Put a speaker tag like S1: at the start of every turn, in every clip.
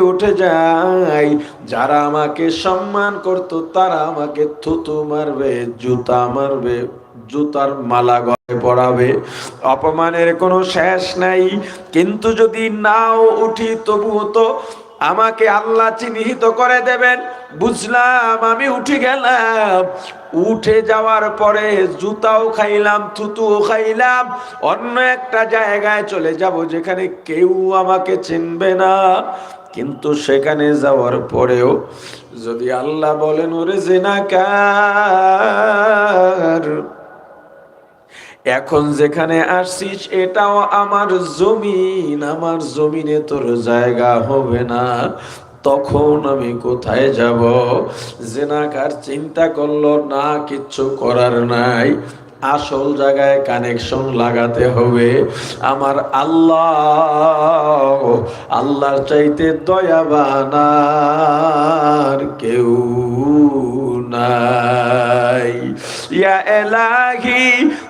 S1: উঠে যাই যারা আমাকে সম্মান করত, তারা আমাকে থুতু মারবে, জুতা মারবে, জুতার মালা গলে পড়াবে অপমানের কোনো শেষ নাই। কিন্তু যদি নাও উঠি তবুও তো আমাকে আল্লাহ চিহ্নিত করে দেবেন। বুঝলাম, আমি উঠে গেলাম। উঠে যাওয়ার পরে জুতাও খাইলাম, থুতুও খাইলাম। অন্য একটা জায়গায় চলে যাব যেখানে কেউ আমাকে চিনবে না। কিন্তু সেখানে যাওয়ার পরেও যদি আল্লাহ বলেন, ওরে জেনাকার এখন যেখানে আসছিস এটাও আমার জমিন। আমার জমিনে তোর জায়গা হবে না। তখন আমি কোথায় যাব? জেনাকার চিন্তা করল, না, কিচ্ছু করার নাই। আসল জায়গায় কানেকশন লাগাতে হবে। আমার আল্লাহ, আল্লাহর চাইতে দয়াবানার কেউ নাই। ইয়া এলাহি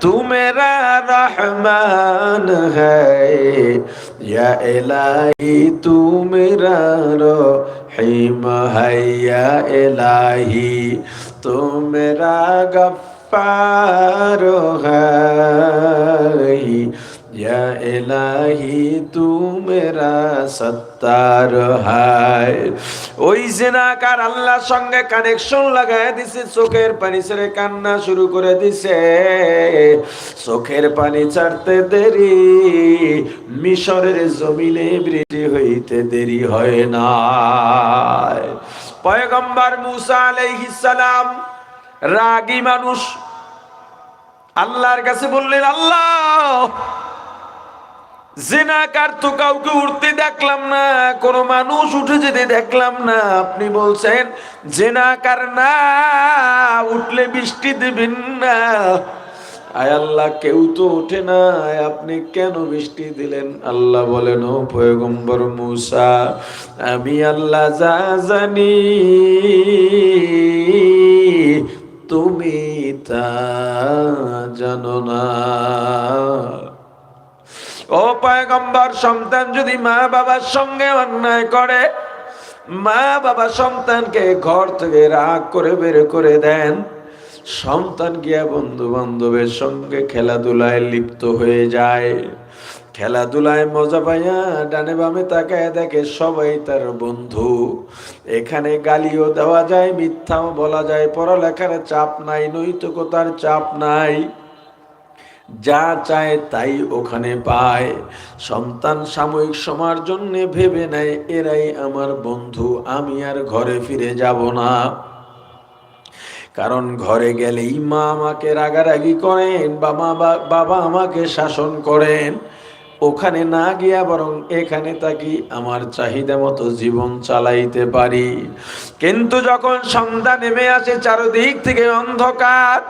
S1: তুমেরা রহমান হ্যা এলাহি তুমেরা রহিম হ্যা এলাহি তুমেরা গফার হ্যা ওই জিনাকার আল্লাহর সঙ্গে কানেকশন লাগায় দিছে, চোখের পানি ছেড়ে কান্না শুরু করে দিছে। চোখের পানি ছাড়তে দেরি, মিশরের জমিনে বৃষ্টি হইতে দেরি হয় না পয়গম্বর মুসা আলাইহিস সালাম, রাগী মানুষ, আল্লাহর কাছে বললেন, আল্লাহ জেনাকার তো কাউকে উঠতে দেখলাম না, কোনো মানুষ উঠে যেতে দেখলাম না। আপনি বলছেন জেনাকার না, উঠলে বৃষ্টি দেবেন না। আয় আল্লাহ, কেউ তো ওঠে না, আপনি কেন বৃষ্টি দিলেন? আল্লাহ বলেন, ও পয়গম্বর মুসা, আমি আল্লাহ যা জানি, তুমি তা জানো না। ও পয়গম্বর, সন্তান যদি মা বাবার সঙ্গে অন্যায় করে, মা বাবা সন্তানকে ঘর থেকে রাগ করে বের করে দেন, সন্তান গিয়া বন্ধু বান্ধবের সঙ্গে খেলাধুলায় লিপ্ত হয়ে যায়। খেলাধুলায় মজা পাইয়া ডানে বামে তাকায় দেখে সবাই তার বন্ধু। এখানে গালিও দেওয়া যায়, মিথ্যাও বলা যায়, পড়ালেখার চাপ নাই, নৈতিকতার চাপ নাই। যা চায় তাই ওখানে পায়। সন্তান সাময়িক সময়ের জন্য ভেবে নেয়, এরাই আমার বন্ধু, আমি আর ঘরে ফিরে যাব না। কারণ ঘরে গেলেই মা আমাকে রাগারাগি করেন বা মা, বাবা আমাকে শাসন করেন। ওখানে না গিয়া বরং এখানে থাকি, আমার চাহিদা মতো জীবন চালাইতে পারি। কিন্তু যখন সন্ধ্যা নেমে আসে, চারদিক থেকে অন্ধকার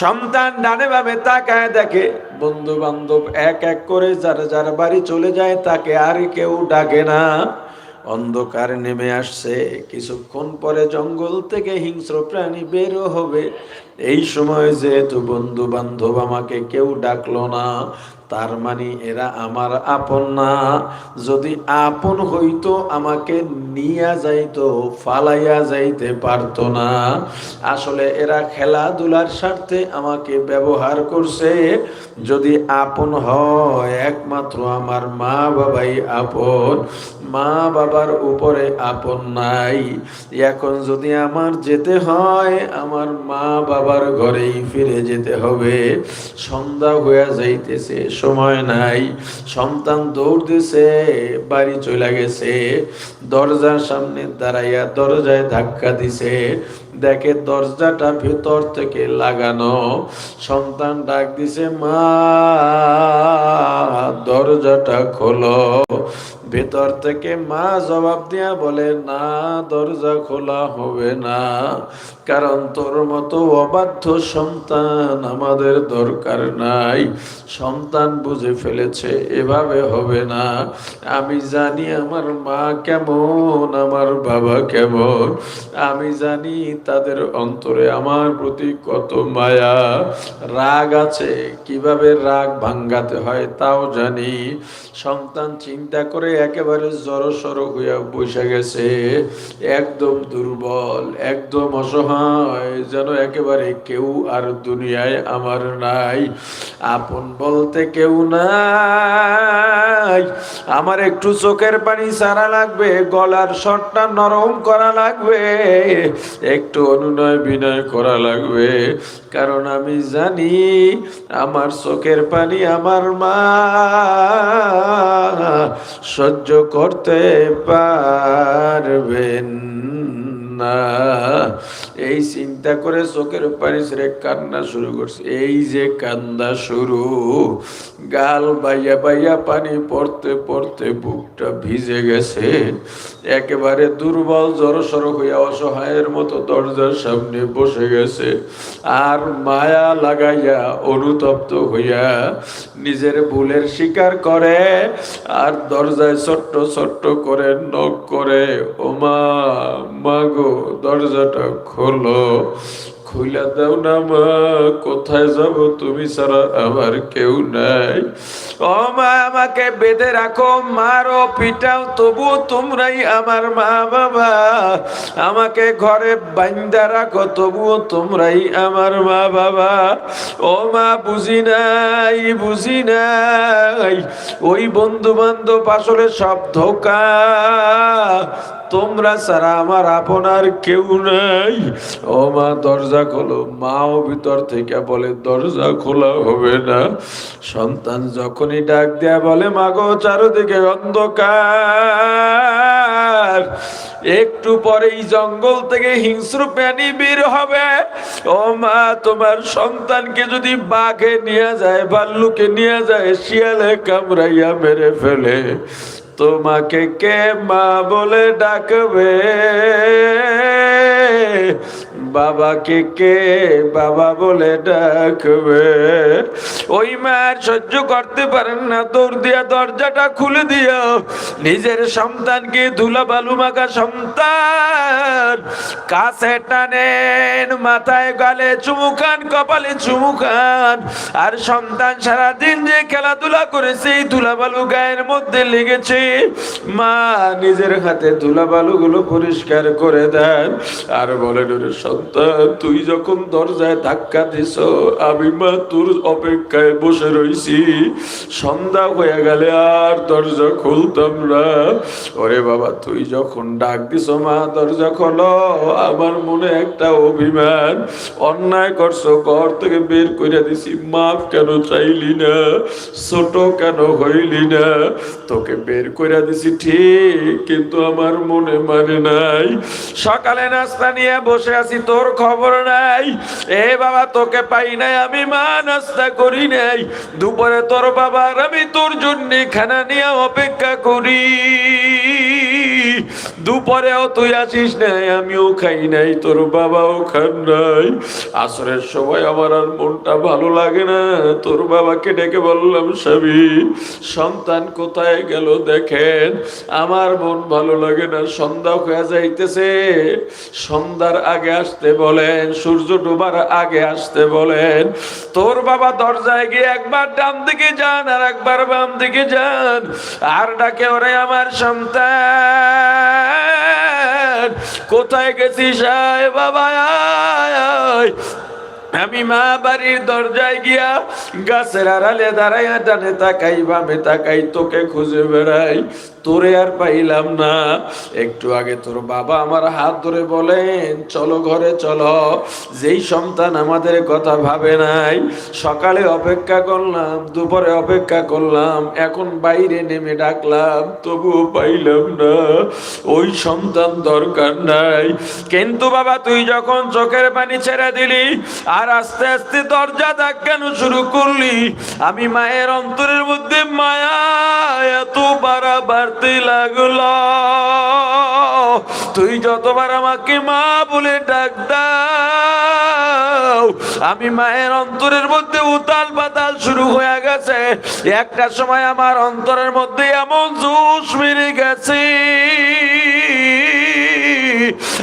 S1: সন্তান ডানে ভাবে তাকায় দেখে। বন্ধু বান্ধব এক এক করে যার যার বাড়ি চলে যায়, তাকে আর কেউ ডাকে না। অন্ধকার নেমে আসছে। কিছুক্ষণ পরে জঙ্গল থেকে হিংস্র প্রাণী বেরো হবে। এই সময় যেহেতু বন্ধু বান্ধব আমাকে কেউ ডাকলো না তার মানে এরা আমার আপন না। যদি আপন হইতো, আমাকে নিয়া যাইতো, ফালাইয়া যাইতে পারত না। আসলে এরা খেলাধুলার স্বার্থে আমাকে ব্যবহার করছে। যদি আপন হয়, একমাত্র আমার মা বাবাই আপন। মা বাবার উপরে আপন নাই। এখন যদি আমার যেতে হয়, আমার মা বাবার ঘরেই ফিরে যেতে হবে। সন্ধ্যা হয়ে যাইতেছে, সময় নাই। সন্তান দৌড়তেছে, বাড়ি চলে গেছে। দরজার সামনে দাঁড়াইয়া দরজায় ধাক্কা দিছে। দেখে দরজাটা ভেতর থেকে লাগানো। সন্তান ডাক দিছে, মা, দরজাটা খোলো। ভেতর থেকে মা জবাব দিয়া বলে, না, দরজা খোলা হবে না। কারণ তোর মতো অবাধ্য সন্তান আমাদের দরকার নাই। সন্তান বুঝে ফেলেছে, এভাবে হবে না। আমি জানি আমার মা কেমন, আমার বাবা কেমন। আমি জানি তাদের অন্তরে আমার প্রতি কত মায়া। রাগ আছে, কীভাবে রাগ ভাঙ্গাতে হয় তাও জানি। সন্তান চিন্তা করে একেবারে জড়সড় হইয়া বসে গেছে। একদম দুর্বল, একদম অসহায়। যেন একেবারে কেউ আর দুনিয়ায় আমার নাই। আপন বলতে কেউ নাই। আমার একটু চোখের পানি সারা লাগবে, গলার স্বরটা নরম করা লাগবে, একটু অনুনয় বিনয় করা লাগবে। কারণ আমি জানি, আমার চোখের পানি আমার মা সহ্য করতে পারবেন। না। এই চিন্তা করে চোখের পানি ছেড়ে কান্না শুরু করছে। এই যে কান্দা শুরু, গাল বাইয়া বাইয়া পানি পড়তে পড়তে বুকটা ভিজে গেছে। একেবারে দুর্বল জড়সড় হইয়া অসহায়ের মতো দরজার সামনে বসে গেছে। আর মায়া লাগাইয়া, অনুতপ্ত হইয়া নিজের ভুলের স্বীকার করে আর দরজায় ছোট্ট ছোট্ট করে নখ করে, ওমা, মাগো। দরজাটা খোলো। খুলে দাও না মা, কোথায় যাব তুমি ছাড়া আমার কেউ নাই। ও মা, আমাকে বেঁধে রাখো, মারো, পিটাও তবু তোমরাই আমার মা বাবা। আমাকে ঘরে বাইন্দা রাখো, তবুও তোমরাই আমার মা বাবা। ও মা, বুঝি নাই বুঝি নাই, ওই বন্ধু বান্ধব আসলে সব ধোকা। তোমরা ছাড়া আমার আপনার কেউ নাই। ও মা, দরজা খোলো। মাও ভিতর থেকে বলে, দরজা খোলা হবে না। সন্তান যখনই ডাক দেয়া বলে মাগো চারোদিকে অন্ধকার। একটু পরেই জঙ্গল থেকে হিংস্র প্রাণী বের হবে। ও মা, তোমার সন্তানকে যদি বাঘে নিয়ে যায়, ভাল্লুকে নিয়ে যায়, শিয়ালে কামড়াইয়া মেরে ফেলে। তোমাকে কে মা বলে ডাকবে? বাবাকে কে বাবা বলে ডাকবে? ওই মার সহ্য করতে পারেন না। দৌড় দিয়া দরজাটা খুলে দিও নিজের সন্তানকে ধুলা বালু মাখা সন্তান কাছে টানেন, মাথায় গালে চুমুকান কপালে চুমুকান আর সন্তান সারাদিন যে খেলাধুলা করেছে এই ধুলা বালু গায়ের মধ্যে লেগেছে। মা নিজের হাতে ধুলা বালুগুলো পরিষ্কার করে দেন। আর বলেন, ওরে সন্তান তুই যখন দরজায় ধাক্কা দিস, আমি মা তোর অপেক্ষায় বসে রইছি। সন্ধ্যা হয়ে গেলে আর দরজা খুলতাম না। ওরে বাবা, তুই যখন ডাক দিস, মা, দরজা খোলো। আমার মনে একটা অভিমান, অন্যায় করছ, ঘর থেকে বের করে দিছি, মাফ কেন চাইলি না? ছোট কেন হইলি না? তোকে বের করে দিছি, ঠিক, কিন্তু আমার মনে মানে নাই। সকালে নাস্তা নিয়ে বসে আছি তোর খবর নাই। এ বাবা, তোকে পাই নাই, আমি মা নাস্তা করি নাই। দুপুরে তোর বাবার আমি তোর জন্য খানা নিয়ে অপেক্ষা করি। দুপুরেও তুই আসিস নাই, আমিও খাই নাই, তোর বাবাও খান নাই। আসরের সময় আমার আর মনটা ভালো লাগে না, তোর বাবাকে ডেকে বললাম, স্বামী, সন্তান কোথায় গেল দেখেন? আমার মন ভালো লাগে না, সন্ধ্যা হয়ে যাইতেছে। সন্ধ্যার আগে আসতে বলেন, সূর্য ডোবার আগে আসতে বলেন, তোর বাবা দরজায় গিয়ে একবার ডান দিকে যান আর একবার বাম দিকে যান। আর ডাকে ওরে, আমার সন্তান কোথায় গেছিস বাবা আমি মা বাড়ির দরজায় গিয়া গাছের আড়ালে দাঁড়াইয়া টানে তাকাই, বামে তাকাই, তোকে খুঁজে বেড়াই। তোরে আর পাইলাম না। একটু আগে তোর বাবা আমার হাত ধরে বলেন, চলো ঘরে, চলো। যেই সন্তান আমাদের কথা ভাবে নাই। সকালে অপেক্ষা করলাম, দুপুরে অপেক্ষা করলাম, এখন বাইরে নেমে ডাকলাম, তবুও পাইলাম না। ওই সন্তান দরকার নাই। কিন্তু বাবা, তুই যখন চোখের পানি ছেড়ে দিলি আর আস্তে আস্তে দরজা ধাক্কানো শুরু করলি। আমি মায়ের অন্তরের মধ্যে মায়া এত বাড়া বাড়তে লাগল। তুই যতবার আমাকে মা বলে ডাক দাও, আমি মায়ের অন্তরের মধ্যে উতাল পাতাল শুরু হয়ে গেছে। একটা সময় আমার অন্তরের মধ্যে এমন জোশ মেরে গেছে।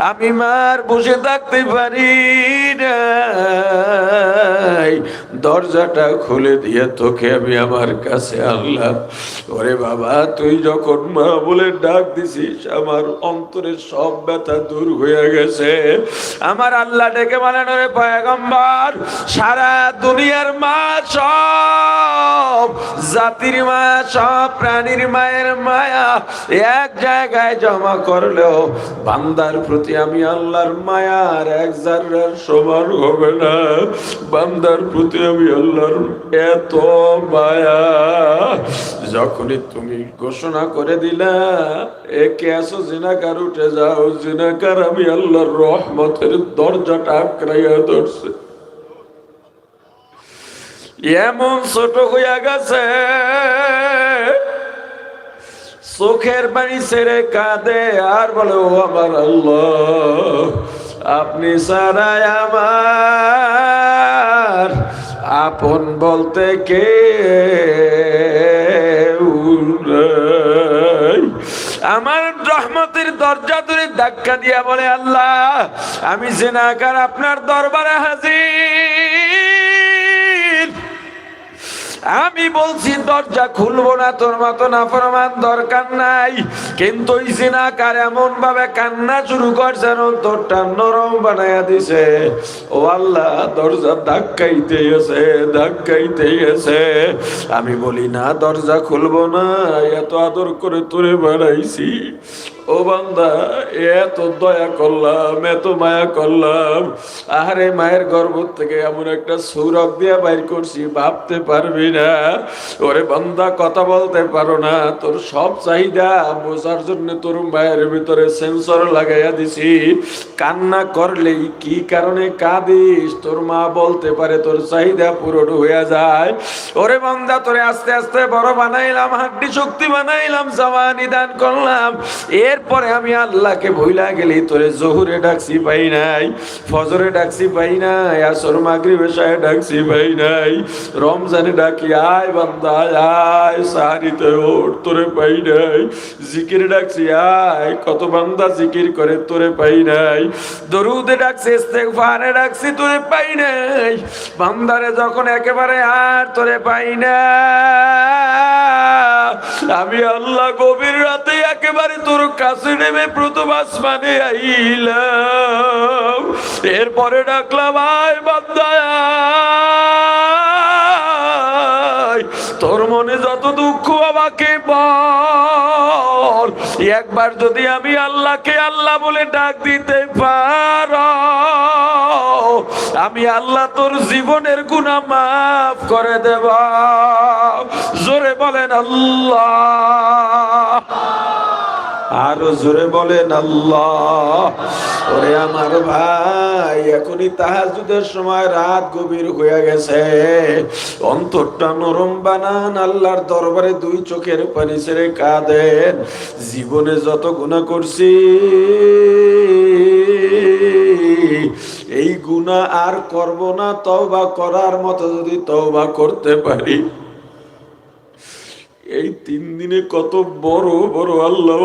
S1: আমি মার বসে থাকতে পারি নাই। দরজাটা খুলে দিয়ে তোকে আমি আমার কাছে আনলাম। ওরে বাবা, তুই যখন মা বলে ডাক দিছিস, আমার অন্তরে সব ব্যথা দূর হয়ে গেছে। আমার আল্লাহ ডেকে বলেন, ওরে পয়গম্বর, সারা দুনিয়ার মা সব, জাতির মা সব, প্রাণীর মায়ের মায়া এক জায়গায় জমা করলেও বান্দার প্রতি আমি আল্লাহর মায়ার এক জাররার সমান হবে না। বান্দার প্রতি আমি আল্লাহর এত মায়া। যখনই তুমি ঘোষণা করে দিলা, একে আসো, জিনাকার উঠে যাও। জিনাকার আমি আল্লাহর রহমতের দরজাটা আঁকড়াইয়া ধরছে। এমন ছোট হইয়া গেছে, চোখের বাড়ি ছেড়ে কাঁদে, আর বলে, ও আমার আল্লাহ, আপনি সারাই আমার আপন বলতে কে আমার রহমতের দরজা ধরে ধাক্কা দিয়া বলে, আল্লাহ, আমি জেনাকার আপনার দরবারে হাজির। আমি বলছি, দরজা খুলবো না, তোর মতো না ফরমান দরকার নাই। কিন্তু ওই জিনাকার এমন ভাবে কান্না শুরু করছে অন্তরটা নরম বানাইয়া দিছে। ও আল্লাহ, দরজা ধাক্কাইতে এসে ধাক্কাইতে এসে আমি বলি, না, দরজা খুলবো না, এত আদর করে তোরে বানাইছি। ও বান্দা এত দয়া করলাম, এত মায়া করলাম। আরে মায়ের গর্ভ থেকে এমন একটা সৌরভ দিয়া বাইর করছি, ভাবতে পারবি না। ওরে বান্দা, কথা বলতে পারো না, তোর সব চাহিদা বোঝার জন্য তোর মায়ের ভিতরে সেন্সর লাগাইয়া দিছি। কান্না করলেই কি কারণে কাঁদিস? তোর মা বলতে পারে তোর চাহিদা পূরণ হইয়া যায়। ওরে বান্দা, তোরে আস্তে আস্তে বড় বানাইলাম, হাড্ডি শক্তি বানাইলাম জামানি দান করলাম। এরপরে আমি আল্লাহকে ভুলা গেলি, তোরে জহুরে ডাকছি পাই নাই, ফজরে ডাকছি পাই নাই, আসর মাগরিবে সাহে ডাকছি পাই নাই, রমজানে ডাকি, আয় বান্দা, আয়, সাহারিতে ওর তোরে পাই নাই, জিকির ডাকছি, আয়, কত বান্দা জিকির করে তোরে পাই নাই, দরুদে ডাকছি, ইস্তেগফারে ডাকছি, তোরে পাই নাই, বান্দারে যখন একেবারে আর তোরে পাই না আমি আল্লাহ গভীর রাতে একেবারে তোর কাছে নেমে প্রথম আসমানে আইলাম এরপরে ডাকলাম, আয় বান্দায় আয়। তোর মনে যত দুঃখ আমাকে একবার যদি আমি আল্লাহকে আল্লাহ বলে ডাক দিতে পার, আমি আল্লাহ তোর জীবনের গুণা মাফ করে দেব। জোরে বলেন আল্লাহ। আরও জোরে বলেন আল্লাহ। ওরে আমার ভাই, এখনই তাহাজুদের সময় রাত গভীর হয়ে গেছে। অন্তরটা নরম বানান, আল্লাহর দরবারে দুই চোখের পানি ছেড়ে কাঁদেন। জীবনে যত গুণা করছি, এই গুণা আর করব না, তওবা করার মতো যদি তওবা করতে পারি। এই তিন দিনে কত বড় বড় আল্লাহ